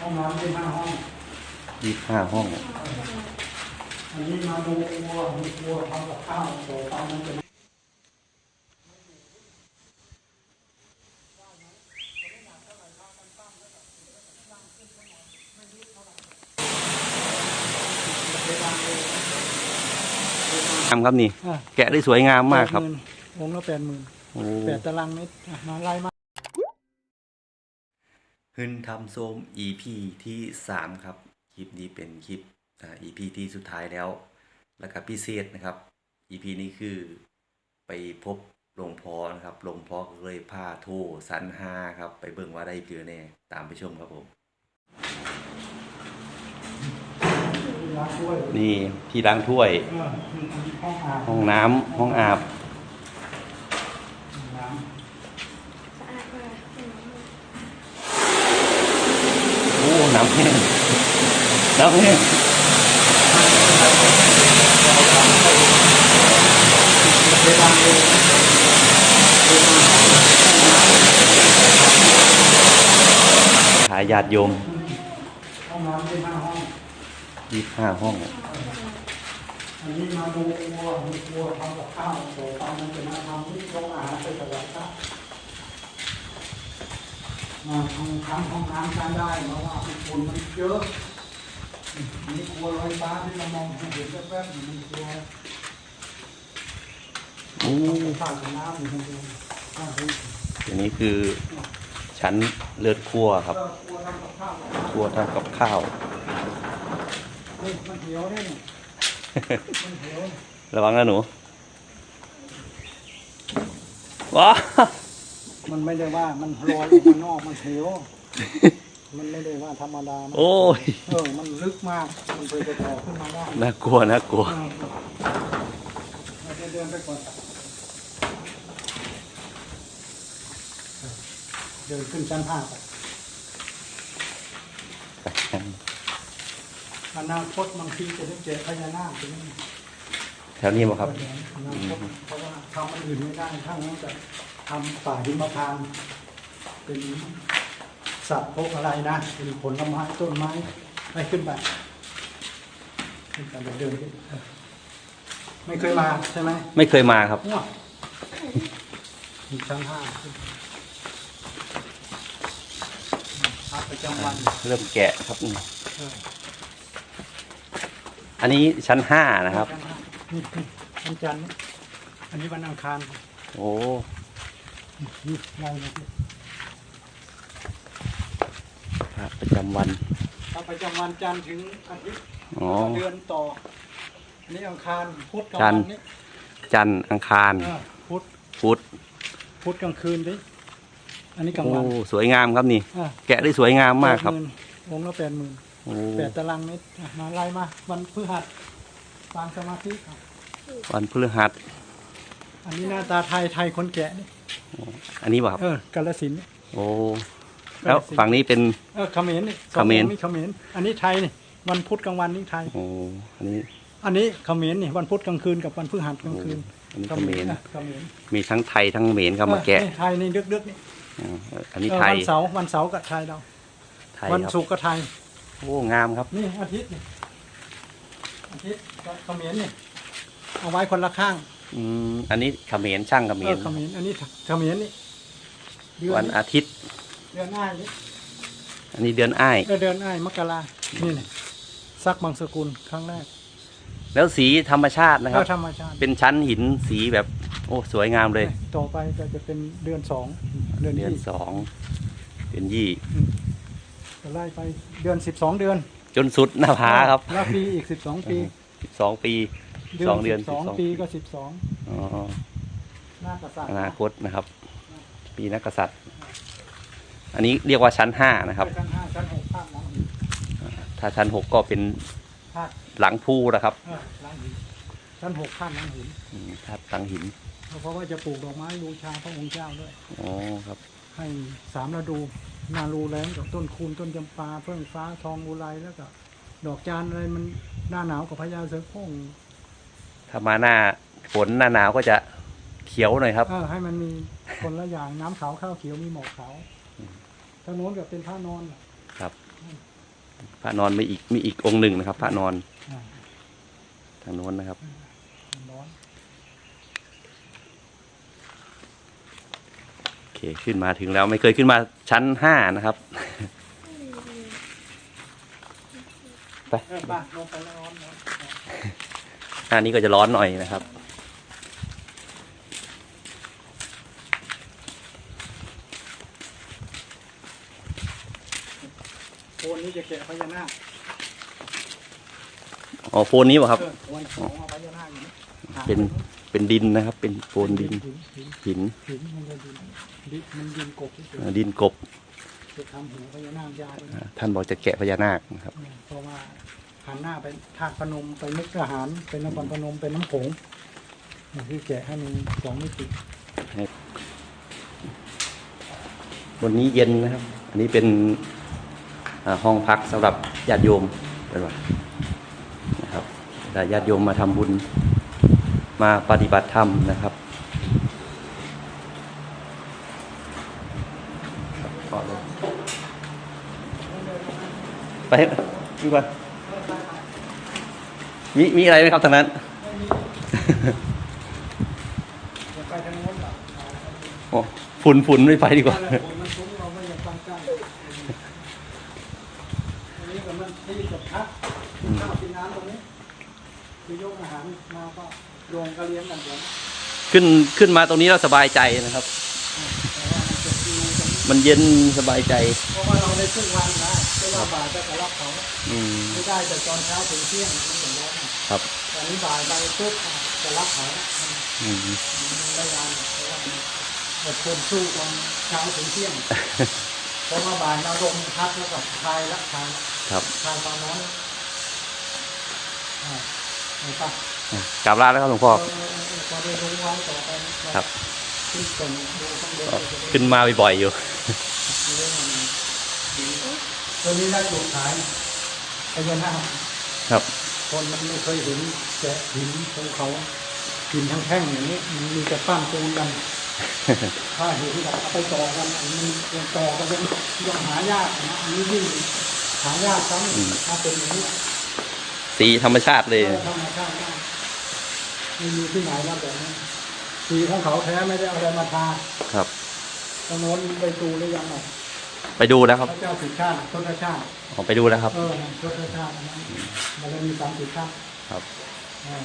ห้องน้ำที่ห้าห้อง ยี่ห้าห้อง อันนี้มาดูครัวดูครัวทำกับข้าวเดี๋ยวตอนนั้นจะทำครับนี่อะแกะได้สวยงามมากครับแปดหนวงละแปดหมื่นโอ้ แปดตารางเมตรอะมาไล่มา ฮึนทำโซม EP ที่สามครับ คลิปนี้เป็นคลิปอ่า EP ที่สุดท้ายแล้ว แล้วก็พิเศษนะครับ EP นี้คือไปพบหลวงพ่อนะครับหลวงพ่อก็เลยพาโทรสันห้าครับ ไปเบิ่งว่าได้เปลือแน่ ตามไปชมครับผมล้างถ้วยนี่ที่ล้างถ้วยเออห้องอาบห้องน้ำห้องอาบ น้ สะอาดมาก โอ้ น้ำแห้งน้ำแห้งขายญาติโยมยี่ห้าห้องอันนี้มาดูครัวดูครัวทำกับข้าวเดี๋ยวตอนนั้นจะมาทำที่โรงอาหารไปตลาดครับ มาทำทำห้องน้ำกันได้เพราะว่าฝุ่นมันเยอะอันนี้ครัวลอยฟ้าที่เรามองเห็นแวบๆอยู่มันครัวโอ้ข้าวกับน้ำอยู่ข้างบนข้าวที่อันนี้คือชั้นเลือดครัวครับก็ครัวทำกับข้าวครัวทำกับข้าวนี่มันเหี่ยวเนี่ยมันเหี่ยวระวังนะหนูว้า มันไม่ได้ว่ามันลอยออกมานอกมันเหี่ยวมันไม่ได้ว่าธรรมดานะโอ้ยเออมันลึกมาก มันเคยจะแตกขึ้นมาได้น่ากลัวน่ากลัวเออเราจะเดินไปก่อนเดินขึ้นชั้นห้าไปอนาคตบางทีจะได้เจอพญานาคตรงนี้แถวนี้บ่ครับ อนาคตเพราะว่าทำมันอื่นไม่ได้ถ้างั้นจะ ทำป่าหิมพานต์เป็นสัตว์พวกอะไรนะเป็นผลไม้ต้นไม้ไปขึ้นไปขึ้นไปเดี๋ยวเดินขึ้นเออไม่เคยมาใช่ไหมไม่เคยมาครับเนี่ยมีชั้นห้าขึ้นพักประจำวันเริ่มแกะครับเอออันนี้ชั้นห้านะครับ ชั้นห้านี่นี่วันจันทร์นี่อันนี้วันอังคาร โอ้นี่ไล่มาสิ พระประจำวันถ้าประจำวันจันทร์ถึงอาทิตย์อ๋อเดือนต่ออันนี้อังคารพุธกลางจันทวัร์นนี้จันทร์อังคารเออพุธพุธพุธกลางคืนดิอันนี้กลางโอ้วันสวยงามครับนี่ อะแกะได้สวยงามมากครับแปดหนองค์ละแปดหมื่นโอ้แปดตารางเมตรอะมาไล่มา วันพฤหัสวางสมาธิอะวันพฤหัสอันนี้หน้าตาไทยไทยคนแกะนี่ อันนี้บ่ครับเออกาลสินธุ์นี่โอ้แล้วฝั่งนี้เป็น เออเขมรนี่สองเขมร องค์นี่เขมรอันนี้ไทยนี่วันพุธกลางวันนี่ไทย โอ้อันนี้ อันนี้เขมรนี่วันพุธกลางคืนกับวันพฤหัสกลางคืนอันนี้เขมรอะเขมรมีทั้งไทยทั้งเขมรเข้ามาแกะเออนี่ไทยนี่ดึกๆนี่อ๋ออันนี้เออไทยวันเสาร์วันเสาร์กับไทยเรา ไทยวันครับศุกร์ก็ไทย โอ้งามครับ นี่อาทิตย์นี่อาทิตย์กับเขมรนี่เอาไว้คนละข้าง อืมอันนี้เขมรช่างเขมเออรเขมรอันนี้เขมรนี่เดือนวันนี้อาทิตย์ เดือนหน้านี่อันนี้เดือนอ้าย เออเดือนหน้ามกรานี่นี่ซักบางสกุลครั้งแรกแล้วสีธรรมชาตินะคก็รับธรรมชาติเป็นชั้นหินสีแบบโอ้สวยงามเลย ต่อไปก็จะเป็นเดือนสองเดือนเดือนที่สองเดือนยี่ จะไล่ไปเดือนสิบสองเดือนจนสุดหน้าผาครับแล้วปีอีกสิบสองปี สิบสองปี สองเดือนสอง12ปีก็สิบสองอ๋อหน้ากษัตริอย์นาคตนะครับ ปีนักกษัตริย์ อันนี้เรียกว่าชั้นห้านะครับ ชั้นห้าชั้นหกภาคหลังหินถ้าชั้นหกก็เป็นภาคหลังภูนะครับเออหลังหินชั้นหกภาคหลังหินอืมถ้าหลังหิน เพราะว่าจะปลูกดอกไม้บูชาพระองค์เจ้าด้วยอ๋อครับ ให้สามฤดูนารูแล้งกับต้นคูณต้นจำปาเฟื่องฟ้าทองอุไรแล้วก็ดอกจานอะไรมันหน้าหนาวกับพญาเสือโคร่ง ถ้ามาหน้าฝนหน้าหนาวก็จะเขียวหน่อยครับ เออให้มันมีคนละอย่างน้ำขาวข้าวเขียวมีหมอกขาวทางโน้นก็เป็นผ้านอนครับพระนอนมีอีกมีอีกองค์หนึ่งนะครับ พระนอนอ่าทางโน้นนะครับ มันร้อน โอเคขึ้นมาถึงแล้วไม่เคยขึ้นมาชั้นห้านะครับ ไป เออบ้าลงไปแล้วร้อนร้อน หน้านี้ก็จะร้อนหน่อยนะครับ โคนนี้จะแกะพญานาคอ๋อโฟนนี้เปล่ะครับ เออวันของเอาพญานาคอยู่นะหาเป็น เป็นดินนะครับ เป็นโฟนดิน หินหินหินหินมันจะดินดินมันดินกบที่สุดอ่าดินกบจะทำหัวพญานาคยาวเลยอ่าท่านบอกจะแกะพญานาคนะครับ เพราะว่า หันหน้าไปธาตุพนมไปมุกทหารเป็นนครพนมเป็นน้ำโขงนี่คือแกะให้มันสองมิติวันนี้เย็นนะครับ อันนี้เป็นห้องพักสำหรับญาติโยมเป็นว่านะครับแต่ญาติโยมมาทำบุญมาปฏิบัติธรรมนะครับขอเลยไปดีกว่า มีมีอะไรไหมครับทางนั้นจะไปทางโน้นเหรอโอ้ฝุ่นฝุ่นไม่ไปดีกว่านั่นแหละผมมันซุ้มเราไม่อยากตั้งใกล้อันนี้ก็มันที่กับพักกินข้าวกินน้ำตรงนี้คือยกอาหารมาก็โรงก็เลี้ยงกันเดี๋ยวขึ้นขึ้นมาตรงนี้แล้วสบายใจนะครับ แต่ว่ามันจะดูตรงนี้มันเย็นสบายใจ เพราะว่าเราได้ครึ่งวันได้ไม่ว่าบ่ายจะกระรับเขาอืม ไม่ได้แต่ตอนเช้าถึงเที่ยงมันอย่างร้อน ครับตอนนี้บ่ายไปปุ๊บจะรับเขาแล้วมันอืมมันได้ยานเพราะว่ามันอดทนสู้ตอนเช้าถึงเที่ยงเพราะว่าบ่ายเราลงพักแล้วก็คลายละคลายละครับคลายความร้อนอ่าเห็นปะอะกลับลาแล้วครับหลวงพ่อเออเออเออพอได้รู้ไว้ต่อไปครับขึ้นส่งดูข้างบนก็ขึ้นมาบ่อยๆอยู่ตัวนี้น่าถูกขายพญานาคครับ คนมันไม่เคยเห็นแกะหินภูเขาหินทั้งแท่งอย่างนี้มันมีแต่ปั้นปูนกันถ้าหินแบบเอาไปต่อกันอันนี้มันต่อกันยังยังหายากนะอันนี้ยิ่งหายากครั้งอืมถ้าเป็นอย่างนี้สีธรรมชาติเลยเออธรรมชาติมากไม่มีที่ไหนแล้วแบบนี้สีของเขาแท้ไม่ได้เอาอะไรมาทาครับตรงโน้นไปดูหรือยังอะ ไปดูแล้วครับพระเจ้าสิทธาตุชนชาติออกไปดูแล้วครับ เออชนชาติอันนั้นมันจะมีสามสิทธาตุครับ เออ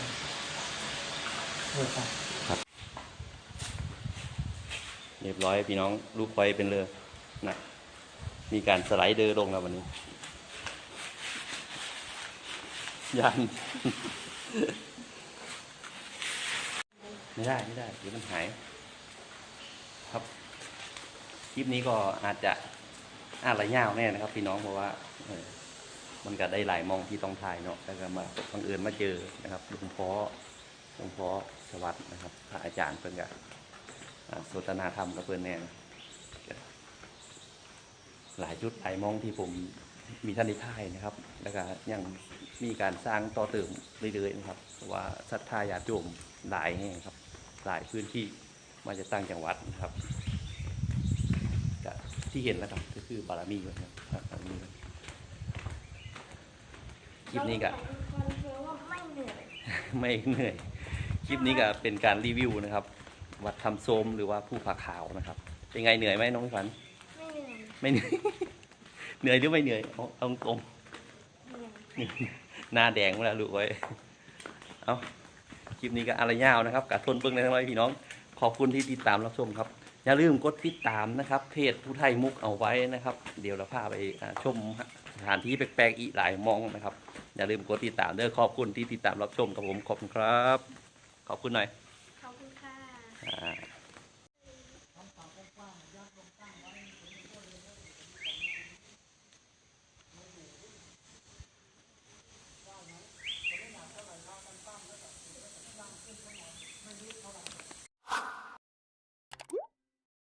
เออครับ เรียบร้อยพี่น้องลูกไฟเป็นเรือนะมีการสไลเดอร์ลงแล้ววันนี้ยัน ไม่ได้ไม่ได้เดี๋ยวมันหาย ครับ คลิปนี้ก็อาจจะ อาจรยาวแน่นะครับ พี่น้องเพราะว่าเอมันก็ได้หลายมองที่ต้องถ่ายเนาะแล้วก็มาบังเอิญมาเจอนะครับหลวงพ่อหลวงพ่อสวัสดิ์นะครับพระอาจารย์เพิ่นก็อ่าสนทนาธรรมกับเพื่อนแน่หลายจุดหลายมองที่ผมมีท่านได้ท่ายนะครับ แล้วก็ยังมีการสร้างต่อเติมเรื่อยๆนะครับว่าศรัทธาญาติโยมหลายแห่งครับ หลายพื้นที่มาจากต่างจังหวัดนะครับที่เห็นแล้วครับ คือบารมีนะครับบารมีคลิปนี้ก็คอนเฟิร์มว่าไม่เหนื่อยไม่เหนื่อย คลิปนี้ก็เป็นการรีวิวนะครับ วัดทำโซมหรือว่าผู้ผาขาวนะครับ เป็นไงเหนื่อยไหมน้องพี่ฝัน ไม่เหนื่อย ไม่เหนื่อย เหนื่อยหรือไม่เหนื่อยเอาเอาตรงเหนื่อยๆหน้าแดงเวลาลูกไว้เอาคลิปนี้ก็อะไรยาวนะครับกัทนเบิ้งในทั้งร้อยพี่น้อง ขอบคุณที่ติดตามรับชมครับ อย่าลืมกดติดตามนะครับ เพจผู้ไทยมุกเอาไว้นะครับ เดี๋ยวเราพาไปชมสถานที่แปลกๆอีกหลายมองนะครับ อย่าลืมกดติดตามเด้อขอบคุณที่ติดตามรับชมกับผมขอบคุณครับ ขอบคุณหน่อย